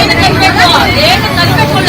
ಏನು ಕಲಿಬೇಕು ಏನು ಕಲಿಬೇಕು